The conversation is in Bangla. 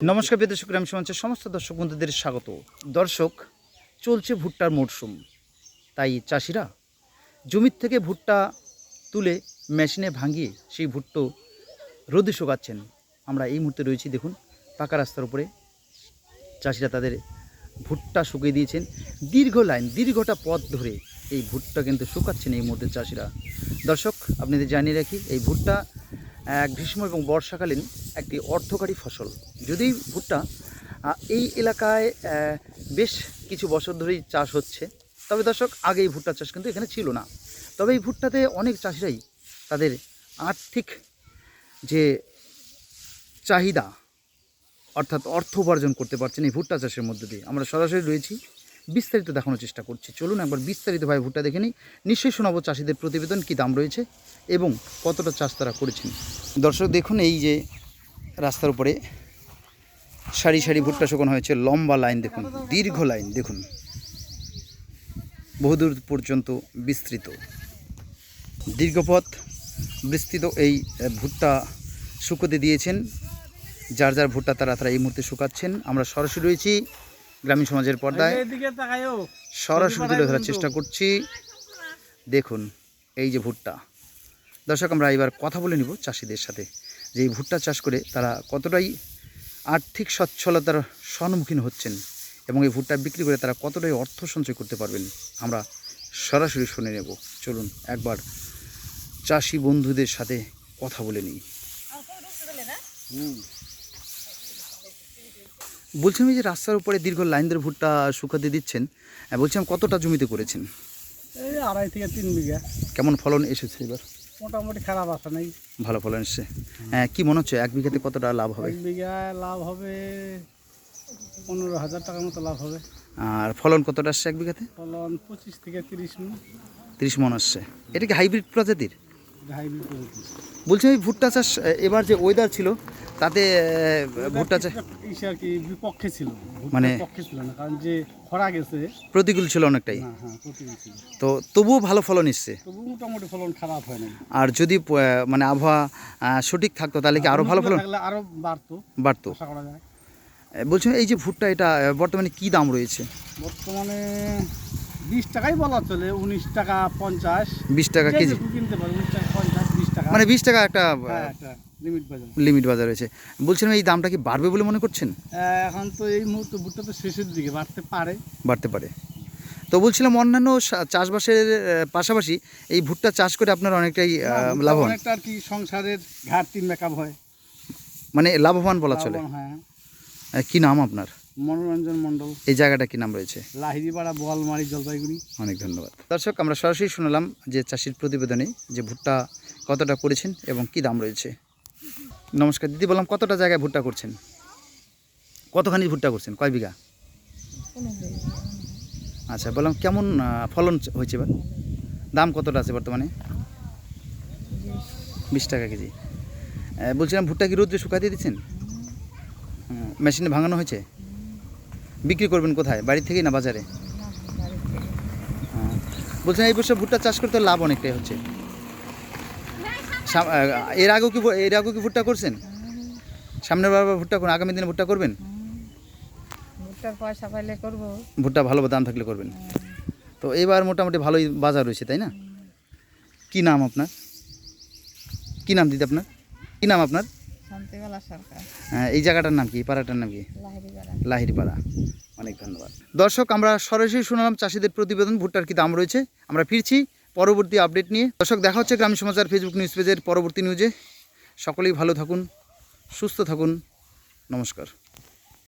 নমস্কার দর্শক, আমি সমাজের সমস্ত দর্শক বন্ধুদের স্বাগত। দর্শক, চলছে ভুট্টার মরশুম। তাই চাষিরা জমির থেকে ভুট্টা তুলে মেশিনে ভাঙিয়ে সেই ভুট্টো রোদে শুকাচ্ছেন। আমরা এই মুহূর্তে রয়েছি, দেখুন, পাকা রাস্তার উপরে। চাষিরা তাদের ভুট্টা শুকিয়ে দিয়েছেন। দীর্ঘ লাইন, দীর্ঘটা পথ ধরে এই ভুট্টা কিন্তু শুকাচ্ছেন এই মুহূর্তে চাষিরা। দর্শক, আপনাদের জানিয়ে রাখি, এই ভুট্টা গ্রীষ্ম এবং বর্ষাকালীন একটি অর্থকারী ফসল। যদি ভুট্টা এই এলাকায় বেশ কিছু বছর ধরেই চাষ হচ্ছে। তবে দর্শক, আগে এই ভুট্টা চাষ কিন্তু এখানে ছিল না। তবে এই ভুট্টাতে অনেক চাষিরাই তাদের আর্থিক যে চাহিদা, অর্থাৎ অর্থ উপার্জন করতে পারছেন এই ভুট্টা চাষের মধ্যে দিয়ে। আমরা সরাসরি রয়েছি, বিস্তারিত দেখানোর চেষ্টা করছি। চলুন একবার বিস্তারিতভাবে ভুট্টা দেখে নিই। নিশ্চয়ই শোনাবো চাষিদের প্রতিবেদন, কী দাম রয়েছে এবং কতটা চাষ তারা করেছেন। দর্শক, দেখুন এই যে রাস্তার উপরে সারি সারি ভুট্টা শুকানো হয়েছে, লম্বা লাইন দেখুন, দীর্ঘ লাইন দেখুন। বহুদূর পর্যন্ত বিস্তৃত। দীর্ঘপথ বিস্তৃত এই ভুট্টা শুকোতে দিয়েছেন। যার যার ভুট্টা তারা তারা এই মুহূর্তে শুকাচ্ছেন। আমরা সরাসরি রয়েছি গ্রামীণ সমাজের পর্দায়। সরাসরি তুলে ধরার চেষ্টা করছি। দেখুন, এই যে ভুট্টা। দর্শক, আমরা এবার কথা বলে নিব চাষিদের সাথে। যে এই ভুট্টা চাষ করে তারা কতটাই আর্থিক সচ্ছলতার সম্মুখীন হচ্ছেন এবং এই ভুট্টা বিক্রি করে তারা কতটাই অর্থ সঞ্চয় করতে পারবেন আমরা সরাসরি শুনে নেব। চলুন একবার চাষি বন্ধুদের সাথে কথা বলে নিই। বলছিলাম যে রাস্তার উপরে দীর্ঘ লাইন ধরে ভুট্টা শুকাতে দিচ্ছেন বলছিলাম কতটা জমিতে করেছেন? এই আড়াই থেকে তিন বিঘা। কেমন ফলন এসেছে এবার? মোটামুটি খারাপ আসে নাই ভালো ফলন এসছে। হ্যাঁ কি মনে হচ্ছে? এক বিঘাতে কতটা লাভ হবে? এক বিঘায় লাভ হবে পনেরো হাজার টাকার মতো লাভ হবে। আর ফলন কতটা আসছে এক বিঘাতে? ফলন পঁচিশ থেকে তিরিশ মন। তিরিশ মন আসছে এটা কি হাইব্রিড প্রজাতির? বলছি এই ভুট্টা চাষ এবার যে ওয়েদার ছিল তাতে ভুট্টা চাষ আর কি বিপক্ষে ছিল মানে- পক্ষে ছিল না কারণ যে খরা গেছে প্রতিকূল ছিল অনেকটাই। হ্যাঁ হ্যাঁ তো তবুও ভালো ফলন এসছে। মোটামুটি ফলন খারাপ হয় না আর যদি মানে আবহাওয়া সঠিক থাকতো তাহলে কি আরও ভালো ফলন? আরও বাড়তো বাড়তো। আশা করা যায়। আহ, এই যে ভুট্টা এটা বর্তমানে কি দাম রয়েছে? বর্তমানে বিশ টাকাই বলা চলে উনিশ টাকা পঞ্চাশ। বিশ টাকা কেজি। কিনতে পারে উনিশ টাকা পঞ্চাশ বিশ টাকা। মানে বিশ টাকা একটা হ্যাঁ লিমিট বাজার। লিমিট বাজার রয়েছে। বলছিলাম এই দামটা কি বাড়বে বলে মনে করছেন? এখন তো এই মুহূর্তে ভুট্টা তো শেষের দিকে বাড়তে পারে। বাড়তে পারে। তো বলছিলাম অন্যান্য চাষবাসের পাশাপাশি এই ভুট্টা চাষ করে আপনার অনেকটাই লাভবান। অনেকটা আর কি সংসারের ঘাটতি মেকআপ হয়। মানে লাভবান বলা চলে। হ্যাঁ। কি নাম আপনার? মনোরঞ্জন মণ্ডল। এই জায়গাটা কি নাম রয়েছে? বোয়ালমারি জলপাইগুড়ি। অনেক ধন্যবাদ। দর্শক আমরা সরাসরি শুনলাম যে চাষির প্রতিবেদনে যে ভুট্টা কতটা করেছেন এবং কি দাম রয়েছে। নমস্কার দিদি বললাম কতটা জায়গায় ভুট্টা করছেন? কতখানি ভুট্টা করছেন? কয় বিঘা? আচ্ছা বললাম কেমন ফলন হয়েছে এবার? দাম কতটা আছে বর্তমানে? বিশ টাকা কেজি। বলছিলাম ভুট্টা কি রোদ্রে শুকাতে দিচ্ছেন? মেশিনে ভাঙানো হয়েছে? বিক্রি করবেন কোথায়? বাড়ি থেকেই না বাজারে? হ্যাঁ। বলছেন এই বছর ভুট্টা চাষ করতে লাভ অনেকটাই হচ্ছে। এর আগেও কি এর আগেও কি ভুট্টা করছেন? সামনের বারবার ভুট্টা করুন আগামী দিনে ভুট্টা করবেন? ভুট্টার পয়সা পাইলে করব। ভুট্টা ভালো দাম থাকলে করবেন। তো এবার মোটামুটি ভালোই বাজার রয়েছে তাই না? কি নাম আপনার? কি নাম দিদি আপনার? কি নাম আপনার? এই জায়গাটার নাম কি? পাড়াটার নাম কি? লাহিরিপাড়া লাহিরিপাড়া অনেক ধন্যবাদ। দর্শক আমরা সরাসরি শুনলাম চাষিদের প্রতিবেদন ভুট্টার কি দাম রয়েছে? আমরা ফিরছি পরবর্তী আপডেট নিয়ে। দর্শক দেখা হচ্ছে গ্রামীণ সমাচার ফেসবুক নিউজ পেজের পরবর্তী নিউজে। সকলেই ভালো থাকুন সুস্থ থাকুন। নমস্কার।